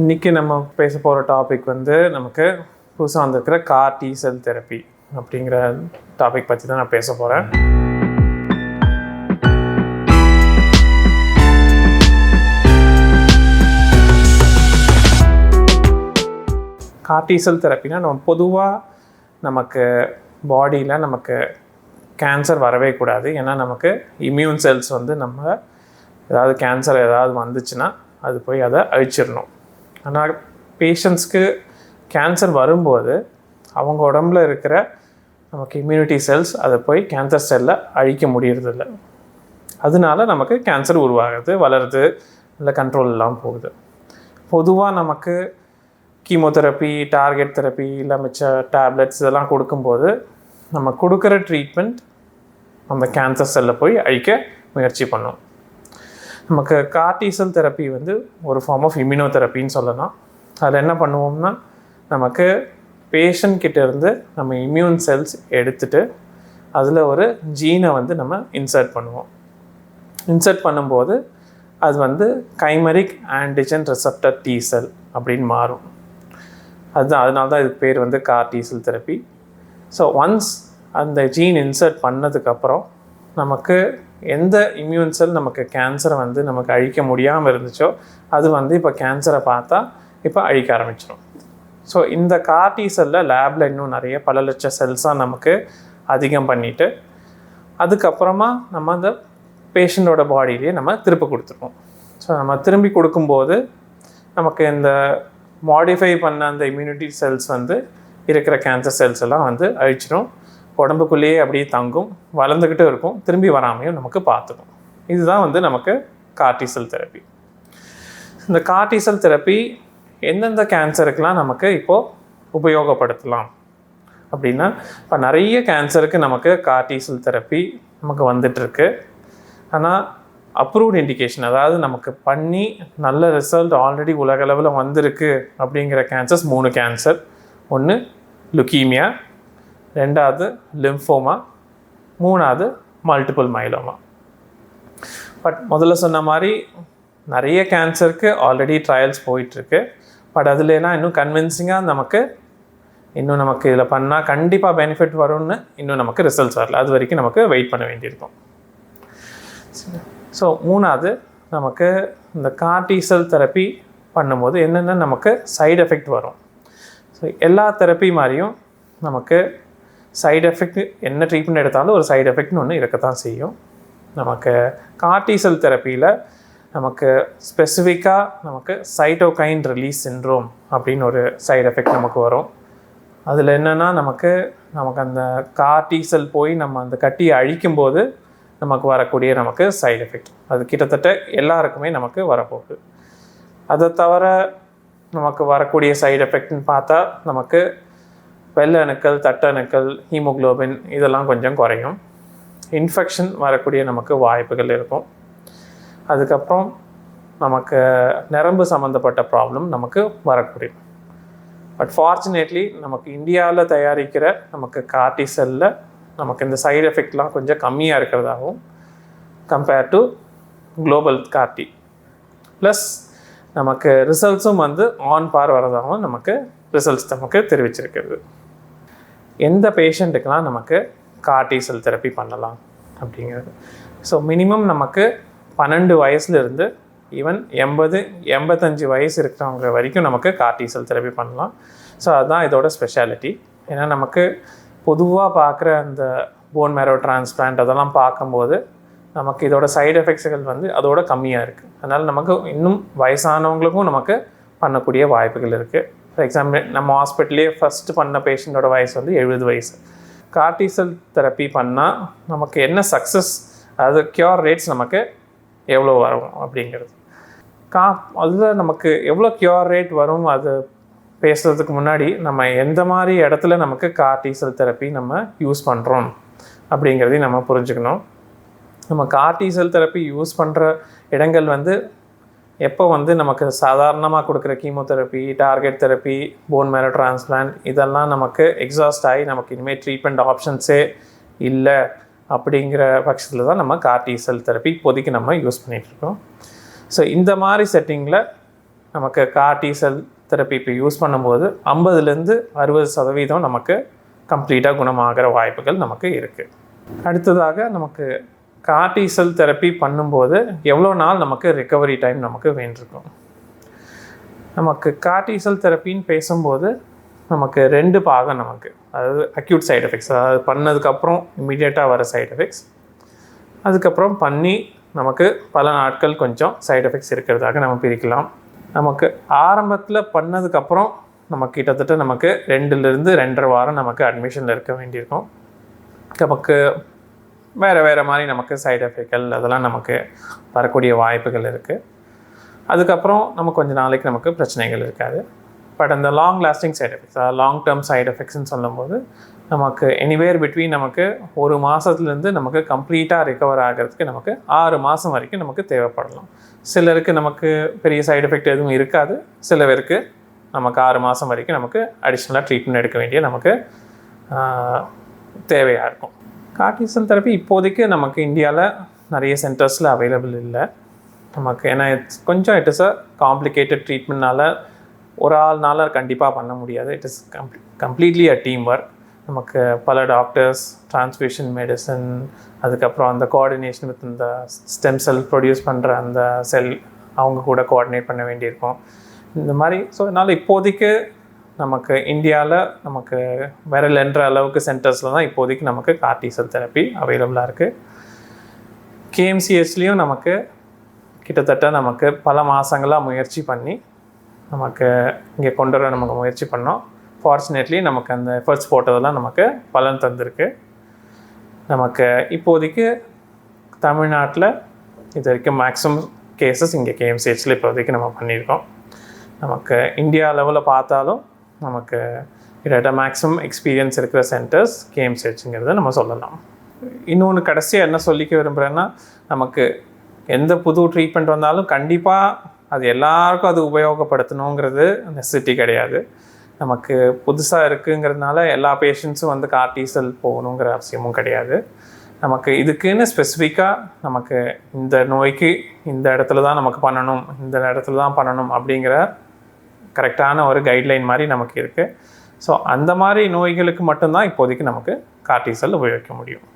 இன்றைக்கி நம்ம பேச போகிற டாபிக் வந்து நமக்கு புதுசாக வந்திருக்கிற கார் டி செல் தெரப்பி அப்படிங்கிற டாபிக் பற்றி தான் நான் பேச போகிறேன் கார்டிசல் தெரப்பினா நம்ம பொதுவாக நமக்கு பாடியில் நமக்கு கேன்சர் வரவே கூடாது. ஏன்னா நமக்கு இம்யூன் செல்ஸ் வந்து நம்ம ஏதாவது கேன்சர் ஏதாவது வந்துச்சுன்னா அது போய் அதை அழிச்சிடணும். ஆனால் பேஷண்ட்ஸ்க்கு கேன்சர் வரும்போது அவங்க உடம்புல இருக்கிற நமக்கு இம்யூனிட்டி செல்ஸ் அதை போய் கேன்சர் செல்லை அழிக்க முடியறதில்ல. அதனால நமக்கு கேன்சர் உருவாகுது வளருது இல்லை கண்ட்ரோல் இல்லாமல் போகுது. பொதுவாக நமக்கு கீமோதெரப்பி டார்கெட் தெரப்பி இல்லை மிச்ச டேப்லெட்ஸ் இதெல்லாம் கொடுக்கும்போது நம்ம கொடுக்குற ட்ரீட்மெண்ட் அந்த கேன்சர் செல்லை போய் அழிக்க முயற்சி பண்ணும். நமக்கு கார்டிசல் தெரப்பி வந்து ஒரு ஃபார்ம் ஆஃப் இம்யூனோதெரப்பின்னு சொல்லலாம். அதில் என்ன பண்ணுவோம்னா நமக்கு பேஷண்ட் கிட்டேருந்து நம்ம இம்யூன் செல்ஸ் எடுத்துட்டு அதில் ஒரு ஜீனை வந்து நம்ம இன்சர்ட் பண்ணுவோம். இன்சர்ட் பண்ணும்போது அது வந்து chimeric antigen receptor T cell அப்படின்னு மாறும். அதுதான் அதனால தான் இதுக்கு பேர் வந்து CAR T cell therapy. So once அந்த ஜீன் இன்சர்ட் பண்ணதுக்கப்புறம் நமக்கு எந்த இம்யூன் செல் நமக்கு கேன்சரை வந்து நமக்கு அழிக்க முடியாமல் இருந்துச்சோ அது வந்து இப்போ கேன்சரை பார்த்தா இப்போ அழிக்க ஆரம்பிச்சிடும் ஸோ இந்த கார்டி செல்லில் லேபில் இன்னும் நிறைய பல லட்ச செல்ஸாக நமக்கு அதிகம் பண்ணிவிட்டு அதுக்கப்புறமா நம்ம அந்த பேஷண்ட்டோட பாடியிலேயே நம்ம திருப்பி கொடுத்துருவோம். ஸோ நம்ம திரும்பி கொடுக்கும்போது நமக்கு இந்த மாடிஃபை பண்ண அந்த இம்யூனிட்டி செல்ஸ் வந்து இருக்கிற கேன்சர் செல்ஸ் எல்லாம் வந்து அழிச்சிடும் உடம்புக்குள்ளேயே அப்படியே தங்கும் வளர்ந்துக்கிட்டும் இருக்கும். திரும்பி வராமையும் நமக்கு பார்த்துக்கும். இதுதான் வந்து நமக்கு கார்டிசல் தெரப்பி. இந்த கார்டிசல் தெரப்பி எந்தெந்த கேன்சருக்கெலாம் நமக்கு இப்போது உபயோகப்படுத்தலாம்? அப்படின்னா இப்போ நிறைய கேன்சருக்கு நமக்கு கார்டிசல் தெரப்பி நமக்கு வந்துட்டுருக்கு. ஆனால் அப்ரூவ்ட் இண்டிகேஷன் அதாவது நமக்கு பண்ணி நல்ல ரிசல்ட் ஆல்ரெடி உலகளவில் வந்திருக்கு அப்படிங்கிற கேன்சர்ஸ் மூணு கேன்சர் ஒன்று லுக்கீமியா ரெண்டாவது லிம்ஃபோமா மூணாவது மல்டிபிள் மைலோமா பட் முதல்ல சொன்ன மாதிரி நிறைய கேன்சருக்கு ஆல்ரெடி ட்ரையல்ஸ் போயிட்டுருக்கு. பட் அதுலலாம் இன்னும் கன்வின்சிங்காக நமக்கு இன்னும் நமக்கு இதில் பண்ணால் கண்டிப்பாக பெனிஃபிட் வரும்னு இன்னும் நமக்கு ரிசல்ட்ஸ் வரல. அது வரைக்கும் நமக்கு வெயிட் பண்ண வேண்டியிருக்கும். ஸோ மூணாவது நமக்கு இந்த கார்டிசல் தெரப்பி பண்ணும்போது என்னென்ன நமக்கு சைடு எஃபெக்ட் வரும். ஸோ எல்லா தெரப்பி மாதிரியும் நமக்கு சைடு எஃபெக்ட் என்ன ட்ரீட்மெண்ட் எடுத்தாலும் ஒரு சைடு எஃபெக்ட்னு ஒன்று இருக்கத்தான் செய்யும். நமக்கு கார்டிசல் தெரப்பியில் நமக்கு ஸ்பெசிஃபிக்காக நமக்கு சைட்டோகைன் ரிலீஸ் சின்ரோம் அப்படின்னு ஒரு சைடு எஃபெக்ட் நமக்கு வரும். அதில் என்னென்னா நமக்கு நமக்கு அந்த கார்டிசல் போய் நம்ம அந்த கட்டியை அழிக்கும்போது நமக்கு வரக்கூடிய நமக்கு சைடு எஃபெக்ட் அது கிட்டத்தட்ட எல்லாருக்குமே நமக்கு வரப்போகுது. அதை தவிர நமக்கு வரக்கூடிய சைடு எஃபெக்ட்னு பார்த்தா நமக்கு வெள்ளை அணுக்கள் தட்ட ஹீமோக்ளோபின் இதெல்லாம் கொஞ்சம் குறையும். இன்ஃபெக்ஷன் வரக்கூடிய நமக்கு வாய்ப்புகள் இருக்கும். அதுக்கப்புறம் நமக்கு நரம்பு சம்மந்தப்பட்ட ப்ராப்ளம் நமக்கு வரக்கூடிய. பட் ஃபார்ச்சுனேட்லி நமக்கு இந்தியாவில் தயாரிக்கிற நமக்கு கார்டிசெல்லில் நமக்கு இந்த சைடு எஃபெக்ட்லாம் கொஞ்சம் கம்மியாக இருக்கிறதாகவும் compare to global CAR T plus நமக்கு ரிசல்ட்ஸும் வந்து ஆன் பார் வரதாகவும் நமக்கு ரிசல்ட்ஸ் நமக்கு தெரிவிச்சிருக்கிறது. எந்த பேஷண்ட்டுக்கெலாம் நமக்கு கார்டிசல் தெரப்பி பண்ணலாம் அப்படிங்கிறது. ஸோ மினிமம் நமக்கு பன்னெண்டு வயசுலேருந்து ஈவன் எண்பது எண்பத்தஞ்சு வயசு இருக்கிறவங்க வரைக்கும் நமக்கு கார்டிசல் தெரப்பி பண்ணலாம். ஸோ அதுதான் இதோட ஸ்பெஷாலிட்டி ஏன்னா நமக்கு பொதுவாக பார்க்குற அந்த போன் மேரோ டிரான்ஸ்பிளான்ட் அதெல்லாம் பார்க்கும்போது நமக்கு இதோட சைடு எஃபெக்ட்ஸுகள் வந்து அதோட கம்மியாக இருக்குது அதனால் நமக்கு இன்னும் வயசானவங்களுக்கும் நமக்கு பண்ணக்கூடிய வாய்ப்புகள் இருக்குது ஃபார் எக்ஸாம்பிள் நம்ம ஹாஸ்பிட்டல்லே ஃபஸ்ட்டு பண்ண பேஷண்ட்டோட வயசு வந்து எழுபது வயசு. கார்டிசல் தெரப்பி பண்ணால் நமக்கு என்ன சக்ஸஸ் அதாவது க்யூர் ரேட்ஸ் நமக்கு எவ்வளோ வரும் அப்படிங்கிறது. கா அதில் நமக்கு எவ்வளோ க்யூர் ரேட் வரும் அது பேசுகிறதுக்கு முன்னாடி நம்ம எந்த மாதிரி இடத்துல நமக்கு கார்டிசல் தெரப்பி நம்ம யூஸ் பண்ணுறோம் அப்படிங்கிறதையும் நம்ம புரிஞ்சுக்கணும். நம்ம கார்டிசல் தெரப்பி யூஸ் பண்ணுற இடங்கள் வந்து எப்போ வந்து நமக்கு சாதாரணமாக கொடுக்குற chemotherapy target therapy bone marrow transplant இதெல்லாம் நமக்கு எக்ஸாஸ்ட் ஆகி நமக்கு இனிமேல் ட்ரீட்மெண்ட் ஆப்ஷன்ஸே இல்லை அப்படிங்கிற பட்சத்தில் தான் நம்ம கார்டிசல் தெரப்பி இப்போதைக்கு நம்ம யூஸ் பண்ணிகிட்ருக்கோம் ஸோ இந்த மாதிரி செட்டிங்கில் நமக்கு கார்டிசல் தெரப்பி இப்போ யூஸ் பண்ணும்போது ஐம்பதுலேருந்து அறுபது சதவீதம் நமக்கு கம்ப்ளீட்டாக குணமாகிற வாய்ப்புகள் நமக்கு இருக்குது அடுத்ததாக நமக்கு கார்டிசல் தெரப்பி பண்ணும்போது எவ்வளோ நாள் நமக்கு ரெக்கவரி டைம் நமக்கு வேண்டியிருக்கும்? நமக்கு கார்டிசல் தெரப்பின்னு பேசும்போது நமக்கு ரெண்டு பாகம் நமக்கு. அதாவது அக்யூட் சைட் எஃபெக்ட்ஸ் அதாவது பண்ணதுக்கப்புறம் இமீடியட்டாக வர சைட் எஃபெக்ட்ஸ் அதுக்கப்புறம் பண்ணி நமக்கு பல நாட்கள் கொஞ்சம் சைட் எஃபெக்ட்ஸ் இருக்கிறதாக நம்ம பிரிக்கலாம். நமக்கு ஆரம்பத்தில் பண்ணதுக்கப்புறம் நமக்கு கிட்டத்தட்ட நமக்கு ரெண்டுலேருந்து ரெண்டரை வாரம் நமக்கு அட்மிஷனில் இருக்க வேண்டியிருக்கும். நமக்கு வேறு வேறு மாதிரி நமக்கு சைடு எஃபெக்ட்கள் அதெல்லாம் நமக்கு வரக்கூடிய வாய்ப்புகள் இருக்குது அதுக்கப்புறம் நம்ம கொஞ்ச நாளைக்கு நமக்கு பிரச்சனைகள் இருக்காது. பட் அந்த லாங் லாஸ்டிங் சைடு எஃபெக்ட்ஸ் அதாவது லாங் டேர்ம் சைடு எஃபெக்ட்ஸ்னு சொல்லும்போது நமக்கு எனிவேர் பிட்வீன் நமக்கு ஒரு மாதத்துலேருந்து நமக்கு கம்ப்ளீட்டாக ரிகவர் ஆகிறதுக்கு நமக்கு ஆறு மாதம் வரைக்கும் நமக்கு தேவைப்படலாம். சிலருக்கு நமக்கு பெரிய சைடு எஃபெக்ட் எதுவும் இருக்காது. சில பேருக்கு நமக்கு ஆறு மாதம் வரைக்கும் நமக்கு அடிஷ்னலாக ட்ரீட்மெண்ட் எடுக்க வேண்டிய நமக்கு தேவையாக இருக்கும். கார்டிசல் தெரப்பி இப்போதைக்கு நமக்கு இந்தியாவில் நிறைய சென்டர்ஸில் அவைலபிள் இல்லை. நமக்கு ஏன்னா இட்ஸ் கொஞ்சம் இட் இஸ் அ காம்ப்ளிகேட்டட் ட்ரீட்மெண்ட்னால ஒரு ஆள்னால கண்டிப்பாக பண்ண முடியாது. It is complete completely a team work நமக்கு பல டாக்டர்ஸ் டிரான்ஸ்மிஷன் மெடிசன் அதுக்கப்புறம் அந்த கோஆர்டினேஷன் வித் இந்த ஸ்டெம் செல் ப்ரொடியூஸ் பண்ணுற அந்த செல் அவங்க கூட கோஆர்டினேட் பண்ண வேண்டியிருக்கும். இந்த மாதிரி ஸோ அதனால் இப்போதைக்கு நமக்கு இந்தியாவில் நமக்கு விரல் என்ற அளவுக்கு சென்டர்ஸில் தான் இப்போதைக்கு நமக்கு கார்டிசல் தெரப்பி அவைலபிளாக இருக்குது கேஎம்சிஹெச்லேயும் நமக்கு கிட்டத்தட்ட நமக்கு பல மாதங்களாக முயற்சி பண்ணி நமக்கு இங்கே கொண்டு வர நமக்கு முயற்சி பண்ணோம். ஃபார்ச்சுனேட்லி நமக்கு அந்த எஃபர்ட்ஸ் போட்டதெல்லாம் நமக்கு பலன் தந்திருக்கு. நமக்கு இப்போதைக்கு தமிழ்நாட்டில் இது வரைக்கும் மேக்ஸிமம் கேசஸ் இங்கே கேஎம்சிஹெச்சில் இப்போதைக்கு நம்ம பண்ணியிருக்கோம். நமக்கு இந்தியா லெவலில் பார்த்தாலும் நமக்கு கிட்டத்தட்ட மேக்ஸிமம் எக்ஸ்பீரியன்ஸ் இருக்கிற சென்டர்ஸ் கேஎம்சிஹெச்ங்கிறத நம்ம சொல்லலாம். இன்னொன்று கடைசியாக என்ன சொல்லிக்க விரும்புகிறேன்னா நமக்கு எந்த புது ட்ரீட்மெண்ட் வந்தாலும் கண்டிப்பாக அது எல்லாருக்கும் அது உபயோகப்படுத்தணுங்கிறது நெசிட்டி கிடையாது. நமக்கு புதுசாக இருக்குங்கிறதுனால எல்லா பேஷண்ட்ஸும் வந்து கார்டிசல் போகணுங்கிற அவசியமும் கிடையாது. நமக்கு இதுக்குன்னு ஸ்பெசிஃபிக்காக நமக்கு இந்த நோய்க்கு இந்த இடத்துல தான் நமக்கு பண்ணணும் இந்த இடத்துல தான் பண்ணணும் அப்படிங்கிற கரெக்டான ஒரு கைட்லைன் மாதிரி நமக்கு இருக்குது ஸோ அந்த மாதிரி நோய்களுக்கு மட்டும்தான் இப்போதைக்கு நமக்கு கார்டிசல் உபயோகிக்க முடியும்.